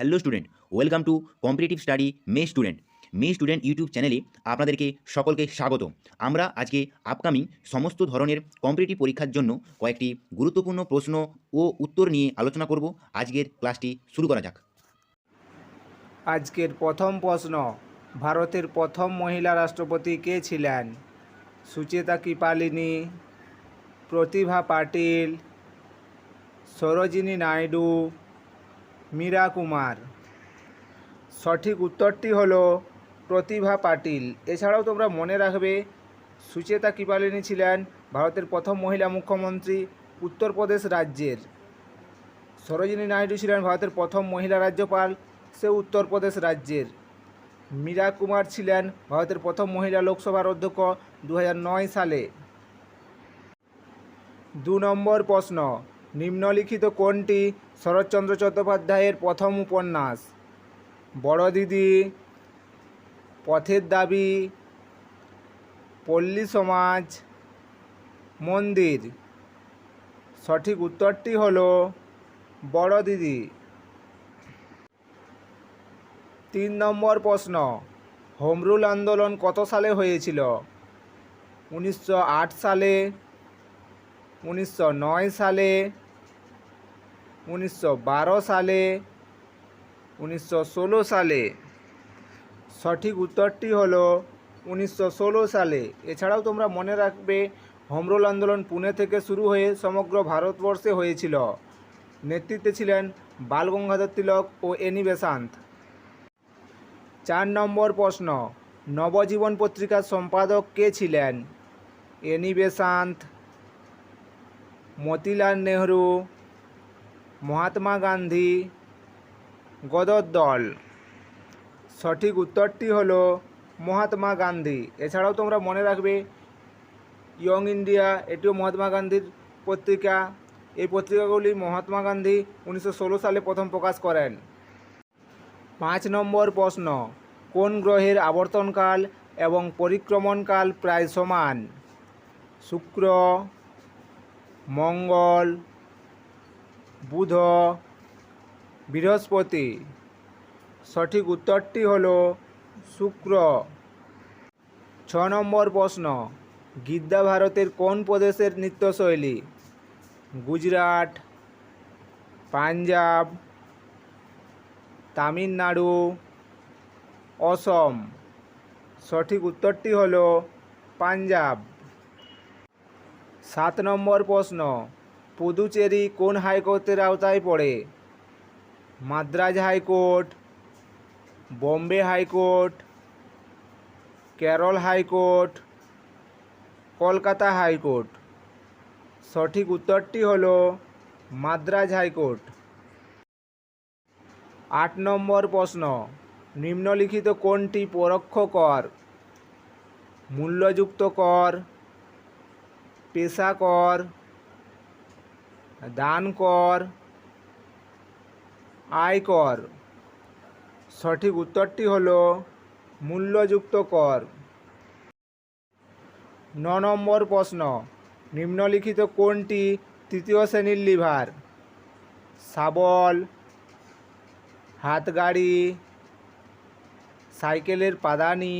Hello student welcome to competitive study me student me student YouTube চ্যানেলে আপনাদেরকে সকলকে স্বাগত। আমরা আজকে আপকামিং সমস্ত ধরনের কম্পিটিটিভ পরীক্ষার জন্য কয়েকটি গুরুত্বপূর্ণ প্রশ্ন ও উত্তর নিয়ে আলোচনা করব। আজকের ক্লাসটি শুরু করা যাক। আজকের প্রথম প্রশ্ন, ভারতের প্রথম মহিলা রাষ্ট্রপতি কে ছিলেন? সুচেতা কৃপালিনী, প্রতিভা পাটিল, সরোজিনী নাইডু মীরা কুমার। সঠিক উত্তরটি হলো প্রতিভা পাটিল। এছাড়াও তোমরা মনে রাখবে, সুচেতা কৃপালিনী ছিলেন ভারতের প্রথম মহিলা মুখ্যমন্ত্রী উত্তরপ্রদেশ রাজ্যের। সরোজিনী নাইডু ছিলেন ভারতের প্রথম মহিলা রাজ্যপাল, সে উত্তরপ্রদেশ রাজ্যের। মীরা কুমার ছিলেন ভারতের প্রথম মহিলা লোকসভার অধ্যক্ষ দু হাজার নয় সালে। দু নম্বর প্রশ্ন নিম্নলিখিত কোনটি শরৎচন্দ্র চট্টোপাধ্যায়ের প্রথম উপন্যাস? বড় দিদি, পথের দাবি, পল্লী সমাজ, মন্দির। সঠিক উত্তরটি হল বড় দিদি। তিন নম্বর প্রশ্ন, হোমরুল আন্দোলন কত সালে হয়েছিল? উনিশশো আট সালে, উনিশশো নয় সালে উনিশশো বারো সালে, উনিশশো ষোলো সালে। সঠিক উত্তরটি হলো উনিশশো সালে। এছাড়াও তোমরা মনে রাখবে, হোমরুল আন্দোলন পুনে থেকে শুরু হয়ে সমগ্র ভারতবর্ষে হয়েছিল। নেতৃত্বে ছিলেন বালগঙ্গাধর তিলক ও এনি বেসান্ত। চার নম্বর প্রশ্ন, নবজীবন পত্রিকার সম্পাদক কে ছিলেন? এনি বেসান্ত, মতিলাল নেহরু মহাত্মা গান্ধী গদর দল। সঠিক উত্তরটি হলো মহাত্মা গান্ধী। এছাড়াও তোমরা মনে রাখবে ইয়ং ইন্ডিয়া এটিও মহাত্মা গান্ধীর পত্রিকা। এই পত্রিকাগুলি মহাত্মা গান্ধী উনিশশো ষোলো সালে প্রথম প্রকাশ করেন। পাঁচ নম্বর প্রশ্ন, কোন গ্রহের আবর্তনকাল এবং পরিক্রমণকাল প্রায় সমান? শুক্র, মঙ্গল বুধ। বৃহস্পতি। সঠিক উত্তরটি হল শুক্র। ছ নম্বর প্রশ্ন, গিদ্দা ভারতের কোন প্রদেশের নৃত্যশৈলী? গুজরাট, পাঞ্জাব, তামিলনাড়ু, অসম। সঠিক উত্তরটি হল পাঞ্জাব। সাত নম্বর প্রশ্ন পুদুচেরি কোন হাইকোর্টের আওতায় পড়ে? Madras high court, Bombay high court, Kerala high court, Kolkata high court. সঠিক উত্তরটি হল মাদ্রাজ হাইকোর্ট। আট নম্বর প্রশ্ন, নিম্নলিখিত কোনটি পরোক্ষ কর? মূল্যযুক্ত কর, পেশা কর দান কর আয়কর সঠিক উত্তরটি হল মূল্যযুক্ত কর। ন নম্বর প্রশ্ন, নিম্নলিখিত কোনটি তৃতীয় শ্রেণির লিভার? শাবল হাতগাড়ি, সাইকেলের পাদানি,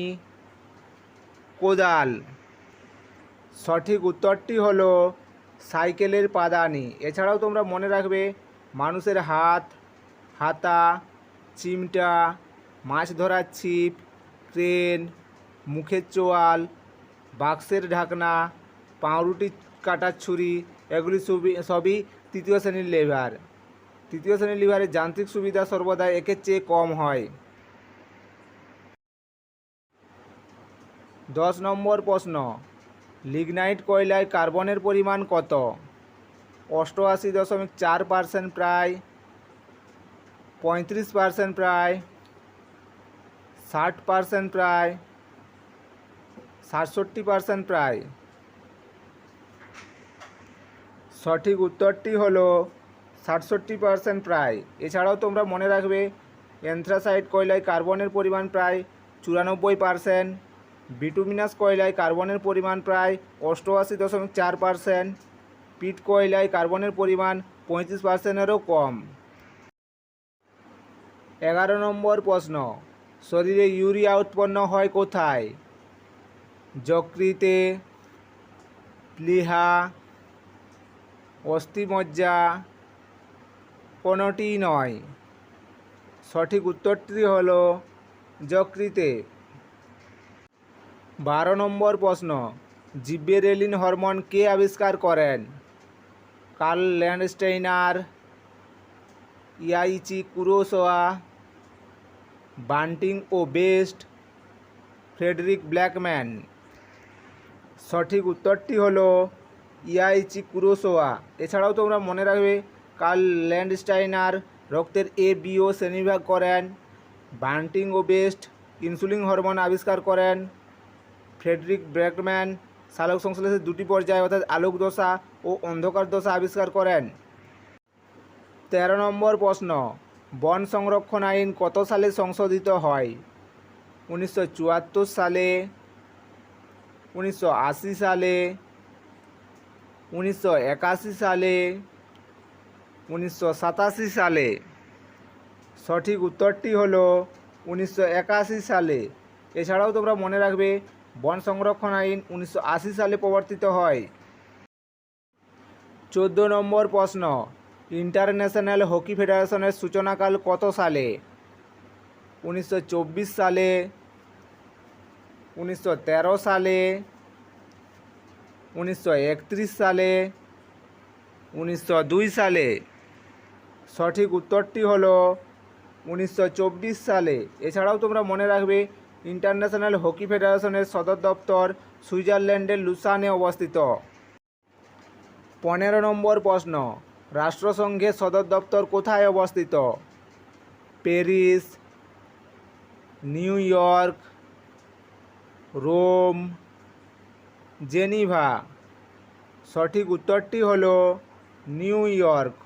কোদাল। সঠিক উত্তরটি হলো সাইকেলের পাদানি। এছাড়াও তোমরা মনে রাখবে, মানুষের হাত, হাতা, চিমটা, মাছ ধরার ছিপ ট্রেন মুখের চোয়াল, বাক্সের ঢাকনা, পাউরুটি কাটার ছুরি, এগুলি সবই তৃতীয় শ্রেণির লেভার তৃতীয় শ্রেণির লিভারের যান্ত্রিক সুবিধা সর্বদা একের চেয়ে কম হয়। দশ নম্বর প্রশ্ন। লিগনাইট কয়লায় কার্বনের পরিমাণ কত? অষ্টআশি দশমিক চার পার্সেন্ট প্রায়, পঁয়ত্রিশ পার্সেন্ট প্রায়, ষাট পার্সেন্ট প্রায়, সাতষট্টি পার্সেন্ট প্রায়। সঠিক উত্তরটি হলো সাতষট্টি পার্সেন্ট প্রায়। এছাড়াও তোমরা মনে রাখবে, অ্যান্থ্রাসাইট কয়লায় কার্বনের পরিমাণ প্রায় চুরানব্বই পার্সেন্ট। বিটুমিনাস কয়লায় কার্বনের পরিমাণ প্রায় অষ্টআশি দশমিক চার পার্সেন্ট, পিট কয়লায় কার্বনের পরিমাণ পঁয়ত্রিশ পার্সেন্টেরও কম। এগারো নম্বর প্রশ্ন, শরীরে ইউরিয়া উৎপন্ন হয় কোথায়? যকৃতে, প্লিহা, অস্থিমজ্জা কোনোটি নয়। সঠিক উত্তরটি হল যকৃতে। বারো নম্বর প্রশ্ন, জিব্বেরেলিন হরমোন কে আবিষ্কার করেন? Karl Landsteiner, Yaichi Kurosawa, Banting ও বেস্ট, ফ্রেডরিক ব্ল্যাকম্যান। সঠিক উত্তরটি হলো ইয়াইচি কুরোসোয়া। এছাড়াও তোমরা মনে রাখবে, কার্ল ল্যান্ডস্টাইনার রক্তের এ, বি, ও শ্রেণীবিভাগ করেন, বান্টিং ও বেস্ট ইনসুলিন হরমোন আবিষ্কার করেন ফ্রেডরিক ব্র্যাকম্যান সালোক সংশ্লেষের দুটি পর্যায়, অর্থাৎ আলোক দশা ও অন্ধকার দশা আবিষ্কার করেন। তেরো নম্বর প্রশ্ন, বন সংরক্ষণ আইন কত সালে সংশোধিত হয়? উনিশশো চুয়াত্তর সালে, উনিশশো আশি সালে, উনিশশো একাশি সালে, উনিশশো সাতাশি সালে। সঠিক উত্তরটি হলো উনিশশো একাশি সালে। এছাড়াও তোমরা মনে রাখবে বন সংরক্ষণ আইন উনিশশো আশি সালে প্রবর্তিত হয়। চোদ্দ নম্বর প্রশ্ন, ইন্টারন্যাশনাল হকি ফেডারেশনের সূচনাকাল কত সালে? উনিশশো চব্বিশ সালে, উনিশশো তেরো সালে, উনিশশো একত্রিশ সালে, উনিশশো দুই সালে। সঠিক উত্তরটি হলো উনিশশো চব্বিশ সালে। এছাড়াও তোমরা মনে রাখবে ইন্টারন্যাশনাল হকি ফেডারেশনের সদর দপ্তর সুইজারল্যান্ডের লুসানে অবস্থিত। পনেরো নম্বর প্রশ্ন, রাষ্ট্রসংঘের সদর দপ্তর কোথায় অবস্থিত? Paris, New York, Rome, Geneva. সঠিক উত্তরটি হলো নিউ ইয়র্ক।